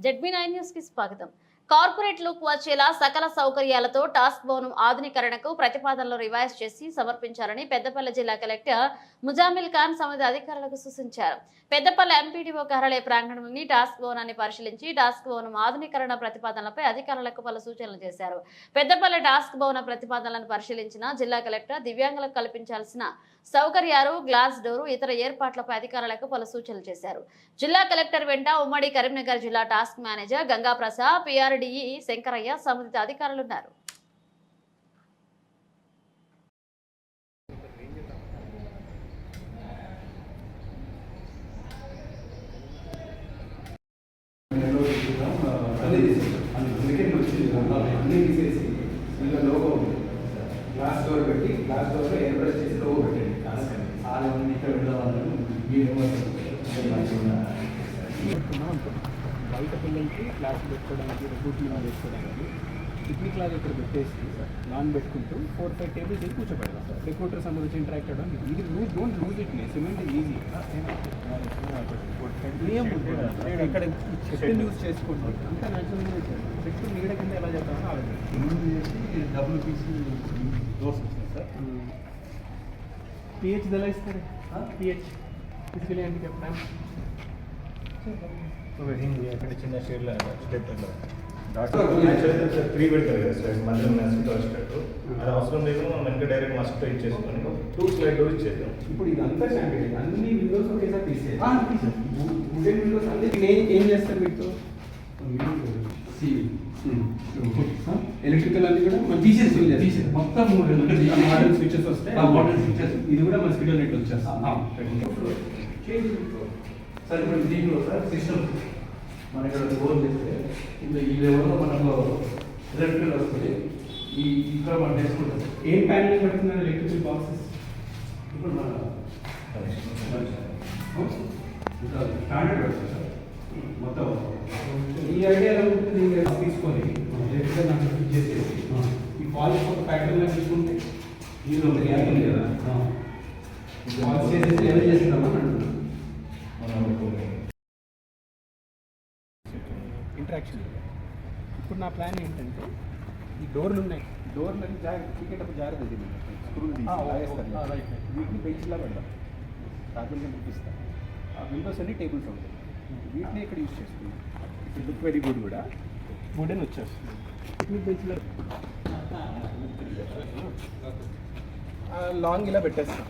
ZB nine news కి స్వాగతం corporate look వచ్చేలా సకల సౌకర్యాలతో టాస్క్ భవనం ఆధునీకరణకు ప్రతిపాదనలు రివైజ్ చేసి సమర్పించాలని పెద్దపల్లి జిల్లా కలెక్టర్ ముజామిల్ ఖాన్ సమితి అధికారులకు సూచించారు. పెద్దపల్లి ఎంపీడీఓ కార్యాలయ ప్రాంగణంలోని టాస్క్ భవనాన్ని పరిశీలించి టాస్క్ భవనం ఆధునీకరణ ప్రతిపాదనలపై అధికారులకు పలు సూచనలు చేశారు. పెద్దపల్లి టాస్క్ భవన ప్రతిపాదనలను పరిశీలించిన జిల్లా కలెక్టర్ దివ్యాంగులకు కల్పించాల్సిన సౌకర్యాలు గ్లాస్ డోరు ఇతర ఏర్పాట్లపై అధికారులకు పలు సూచనలు చేశారు. జిల్లా కలెక్టర్ వెంట ఉమ్మడి కరీంనగర్ జిల్లా task manager Ganga Prasad PRDE Shankaraiah సంబంధిత అధికారులు ఉన్నారు గ్లాస్ డోర్ పెట్టి గ్లాస్ ఎయిర్ చేసి పెట్టండి. ఆరు మంది ఇక్కడ వెళ్ళవాళ్ళని మీరేమో బయట పిల్లలకి క్లాసులు పెట్టుకోవడానికి రిక్రూట్మెంట్ చేసుకోవడానికి పిక్నిక్ లాగా ఇక్కడ పెట్టేసి లాన్ పెట్టుకుంటూ ఫోర్ ఫైవ్ టేబుల్స్ వేసి కూర్చోబెడదాం సార్. అందరూ వచ్చి ఇంటరాక్ట్ అవ్వడం ఇది. నువ్వు డోంట్ లూజ్ ఇట్ నే సిమెంట్ ఈజీ ఇక్కడ చెట్టుని యూజ్ చేసుకుంటాం అంత న్యాచురల్గా చెట్టు నీడ కింద ఎలా చేద్దామని ఆలోచన డబ్బులు తీసి దోశ సార్ పిహెచ్ ఎలా ఇస్తారు? పిహెచ్ ఫిజికలీ హ్యాండిక్యాప్ చెప్తాను అక్కడ చిన్న షేర్లో స్టెప్ త్రీ పెడతారు కదా సార్ మధ్యలో మస్కిటో వచ్చేటట్టు అది అవసరం లేదు మనం వెనక డైరెక్ట్ ఇచ్చేసుకొని టూ స్లైడ్ డోర్ ఇచ్చేద్దాం. ఇప్పుడు ఇదంతా శాంపిల్ అన్ని విండోస్ ఒకేసారి తీసేయాలి వుడెన్ విండోస్ అన్ని నేను ఏం వీటితో ఎలక్ట్రికల్ అన్ని కూడా మన తీసేసి మొత్తం మూడు మోడల్ స్విచెస్ వస్తాయి ఆ, switches. ఇది కూడా మస్కిటో నెట్ వచ్చేస్తుంది. సార్ ఇప్పుడు దీంట్లో సార్? సిస్టమ్ మన ఇక్కడ గోల్ చేస్తే ఇంత ఈ లెవెల్లో మనకు ఎలక్ట్రికల్ వస్తుంది. ఈ ఇక్కడ మనం చేసుకుంటాం ఏం ప్యానల్ పెడుతున్నారు ఎలక్ట్రికల్ బాక్సెస్ ఇప్పుడు మన స్టాండర్డ్ పెడతాం సార్. మొత్తం. ఈ ఐడియా ఎలా ఉంటుంది మీరు తీసుకొని ఎలక్ట్రికల్ నాకు ఫిట్ చేసేసి. ఈ పాలిష్ ఒక ప్యాటర్న్ తీసుకుంటే దీనిలో ఒక గ్యాప్ ఉంది కదా. పాలిష్ చేసేసి ఎలా చేస్తున్నామని అంటున్నాను ఇంటరాక్షన్ ఇప్పుడు నా ప్లాన్ ఏంటంటే ఈ డోర్లు ఉన్నాయి. డోర్లు అని జాగ్రత్త టికెట్ జాగ్రత్త స్క్రూలు తీసి. లాగేస్తారు. వీటిని బెంచ్లా పెడదాం. కార్పెంట్ చూపిస్తాం ఆ విండోస్ అన్ని టేబుల్స్ ఉంటాయి. వీటిని ఇక్కడ యూజ్ చేస్తుంది ఇప్పుడు లుక్ వెరీ గుడ్ కూడా. వుడెన్ వచ్చేస్తుంది. పిక్నిక్ బెంచ్లో లాంగ్ ఇలా పెట్టేస్తాం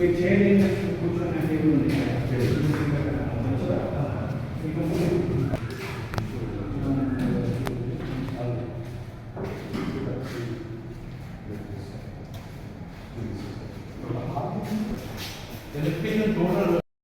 ये छः दिन कुछ ना कहीं नहीं आया The Philippine total